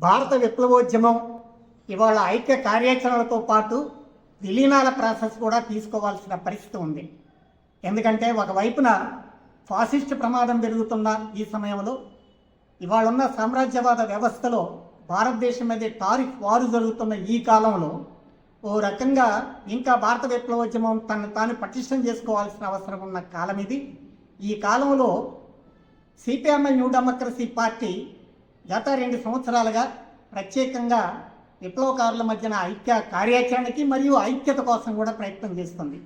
భారత విప్లవోద్యమం ఇవాళ ఐక్య కార్యాచరణలతో పాటు విలీనాల ప్రాసెస్ కూడా తీసుకోవాల్సిన పరిస్థితి ఉంది. ఎందుకంటే ఒకవైపున ఫాసిస్ట్ ప్రమాదం పెరుగుతున్న ఈ సమయంలో ఇవాళ ఉన్న సామ్రాజ్యవాద వ్యవస్థలో భారతదేశం మీద టారిఫ్ వారు జరుగుతున్న ఈ కాలంలో ఓ రకంగా ఇంకా భారత విప్లవోద్యమం తను తాను పటిష్టం చేసుకోవాల్సిన అవసరం ఉన్న కాలం ఇది ఈ కాలంలో సిపిఎంఐ న్యూ డెమోక్రసీ పార్టీ గత రెండు సంవత్సరాలుగా ప్రత్యేకంగా విప్లవకారుల మధ్యన ఐక్య కార్యాచరణకి మరియు ఐక్యత కోసం కూడా ప్రయత్నం చేస్తుంది.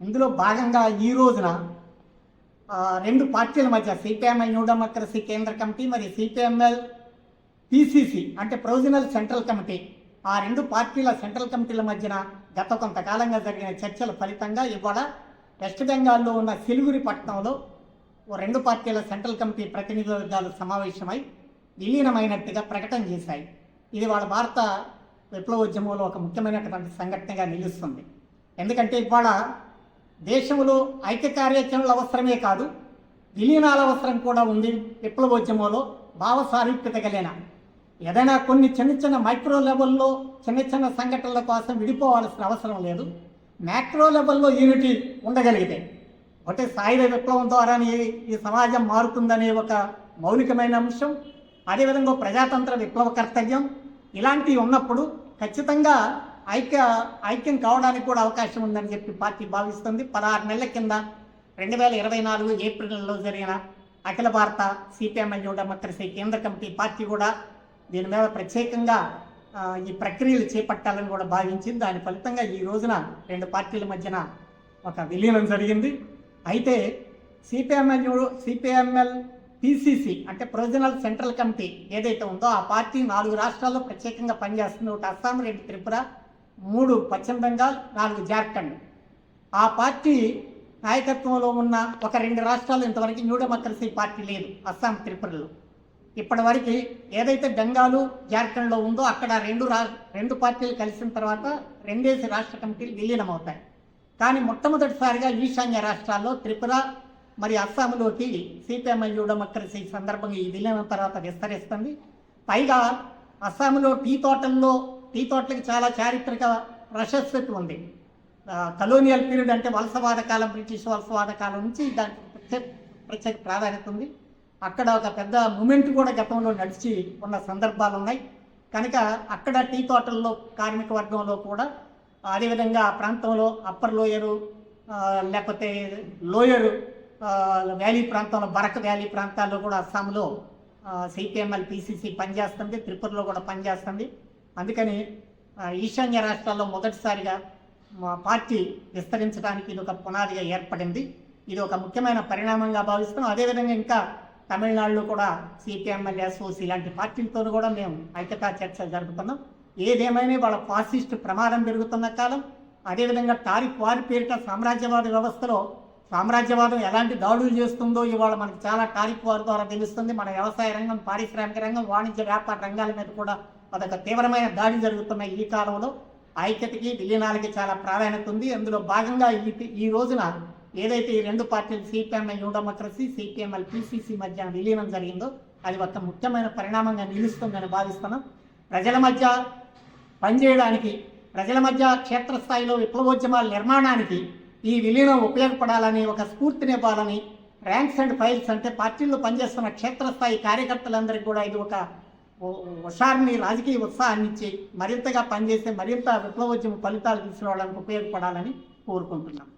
ఇందులో భాగంగా ఈ రోజున రెండు పార్టీల మధ్య సిపిఎంఐ న్యూ డెమోక్రసీ కేంద్ర కమిటీ మరియు సిపిఎంఎల్ పిసిసి అంటే ప్రొవిజనల్ సెంట్రల్ కమిటీ ఆ రెండు పార్టీల సెంట్రల్ కమిటీల మధ్యన గత కొంతకాలంగా జరిగిన చర్చల ఫలితంగా ఇవాళ వెస్ట్ బెంగాల్లో ఉన్న సిలిగురి పట్టణంలో ఓ రెండు పార్టీల సెంట్రల్ కమిటీ ప్రతినిధి వర్గాలు సమావేశమై విలీనమైనట్టుగా ప్రకటన చేశాయి. ఇది వాళ్ళ భారత విప్లవోద్యమంలో ఒక ముఖ్యమైనటువంటి సంఘటనగా నిలుస్తుంది. ఎందుకంటే ఇవాళ దేశంలో ఐక్య కార్యాచరణలు అవసరమే కాదు విలీనాల అవసరం కూడా ఉంది విప్లవోద్యమంలో భావ సారూప్యత కలిగిన. ఏదైనా కొన్ని చిన్న చిన్న మైక్రో లెవెల్లో చిన్న చిన్న సంఘటనల కోసం విడిపోవాల్సిన అవసరం లేదు. మ్యాక్రో లెవెల్లో యూనిటీ ఉండగలిగితే. ఒకటి సాయుధ విప్లవం ద్వారానే ఈ సమాజం మారుతుందనే ఒక మౌలికమైన అంశం. అదేవిధంగా ప్రజాతంత్ర విప్లవ కర్తవ్యం ఇలాంటివి ఉన్నప్పుడు ఖచ్చితంగా ఐక్య ఐక్యం కావడానికి కూడా అవకాశం ఉందని చెప్పి పార్టీ భావిస్తుంది. పదహారు నెలల కింద రెండు వేల ఇరవై నాలుగు ఏప్రిల్ నెలలో జరిగిన అఖిల భారత సిపిఎం న్యూ డెమోక్రసీ కేంద్ర కమిటీ పార్టీ కూడా దీని మీద ప్రత్యేకంగా ఈ ప్రక్రియలు చేపట్టాలని కూడా భావించింది. దాని ఫలితంగా ఈ రోజున రెండు పార్టీల మధ్యన ఒక విలీనం జరిగింది. అయితే సిపిఎంఎల్ సిపిఎంఎల్ పిసిసి అంటే ప్రొవిజనల్ సెంట్రల్ కమిటీ ఏదైతే ఉందో ఆ పార్టీ నాలుగు రాష్ట్రాల్లో ప్రత్యేకంగా పనిచేస్తుంది. ఒకటి అస్సాం రెండు త్రిపుర మూడు పశ్చిమ బెంగాల్ నాలుగు జార్ఖండ్. ఆ పార్టీ నాయకత్వంలో ఉన్న ఒక రెండు రాష్ట్రాలు ఇంతవరకు న్యూ డెమోక్రసీ పార్టీ లేదు అస్సాం త్రిపురలో. ఇప్పటివరకు ఏదైతే బెంగాలు జార్ఖండ్లో ఉందో అక్కడ రెండు రా రెండు పార్టీలు కలిసిన తర్వాత రెండేసి రాష్ట్ర కమిటీలు విలీనమవుతాయి. కానీ మొట్టమొదటిసారిగా ఈశాన్య రాష్ట్రాల్లో త్రిపుర మరి అస్సాంలోకి సిపిఎంఎల్ న్యూ సందర్భంగా ఈ విలీనం తర్వాత విస్తరిస్తుంది. పైగా అస్సాంలో టీ తోటల్లో టీ తోటలకు చాలా చారిత్రక ప్రశస్తి ఉంది. కలోనియల్ పీరియడ్ అంటే వలసవాద కాలం బ్రిటిష్ వలసవాద కాలం నుంచి దానికి ప్రత్యేక ప్రత్యేక ప్రాధాన్యత ఉంది. అక్కడ ఒక పెద్ద మూమెంట్ కూడా గతంలో నడిచి ఉన్న సందర్భాలు ఉన్నాయి. కనుక అక్కడ టీ తోటల్లో కార్మిక వర్గంలో కూడా అదేవిధంగా ఆ ప్రాంతంలో అప్పర్ లోయరు లేకపోతే లోయరు వ్యాలీ ప్రాంతంలో బరక్ వ్యాలీ ప్రాంతాల్లో కూడా అస్సాంలో సిపిఎంఎల్ పిసిసి పనిచేస్తుంది త్రిపురలో కూడా పనిచేస్తుంది. అందుకని ఈశాన్య రాష్ట్రాల్లో మొదటిసారిగా మా పార్టీ విస్తరించడానికి ఇది ఒక పునాదిగా ఏర్పడింది. ఇది ఒక ముఖ్యమైన పరిణామంగా భావిస్తాం అదేవిధంగా ఇంకా తమిళనాడులో కూడా సిపిఎంఎల్ ఎస్ఓసి ఇలాంటి పార్టీలతో కూడా మేము ఐక్యతా చర్చలు జరుపుతున్నాం ఏదేమైనా వాళ్ళ ఫాసిస్ట్ ప్రమాదం పెరుగుతున్న కాలం. అదేవిధంగా టారిఫ్ వారి పేరిట సామ్రాజ్యవాద వ్యవస్థలో సామ్రాజ్యవాదం ఎలాంటి దాడులు చేస్తుందో ఇవాళ మనకు చాలా టారిఫ్ వారి ద్వారా తెలుస్తుంది. మన వ్యవసాయ రంగం పారిశ్రామిక రంగం వాణిజ్య వ్యాపార రంగాల మీద కూడా అదొక తీవ్రమైన దాడి జరుగుతున్న ఈ కాలంలో. ఐక్యతకి విలీనాలకి చాలా ప్రాధాన్యత ఉంది. అందులో భాగంగా ఈ ఈ రోజున ఏదైతే ఈ రెండు పార్టీలు CPMI new democracy CPML PCC మధ్య విలీనం జరిగిందో అది ఒక ముఖ్యమైన పరిణామంగా నిలుస్తుందని భావిస్తున్నాం. ప్రజల మధ్య పనిచేయడానికి ప్రజల మధ్య క్షేత్రస్థాయిలో విప్లవోద్యమాల నిర్మాణానికి ఈ విలీనం ఉపయోగపడాలని ఒక స్ఫూర్తినివ్వాలని ర్యాంక్స్ అండ్ ఫైల్స్ అంటే పార్టీల్లో పనిచేస్తున్న క్షేత్రస్థాయి కార్యకర్తలందరికీ కూడా ఇది ఒక ఉ- రాజకీయ ఉత్సాహాన్ని ఇచ్చి మరింతగా పనిచేస్తే మరింత విప్లవోద్యమ ఫలితాలు తీసుకురావడానికి ఉపయోగపడాలని కోరుకుంటున్నాం.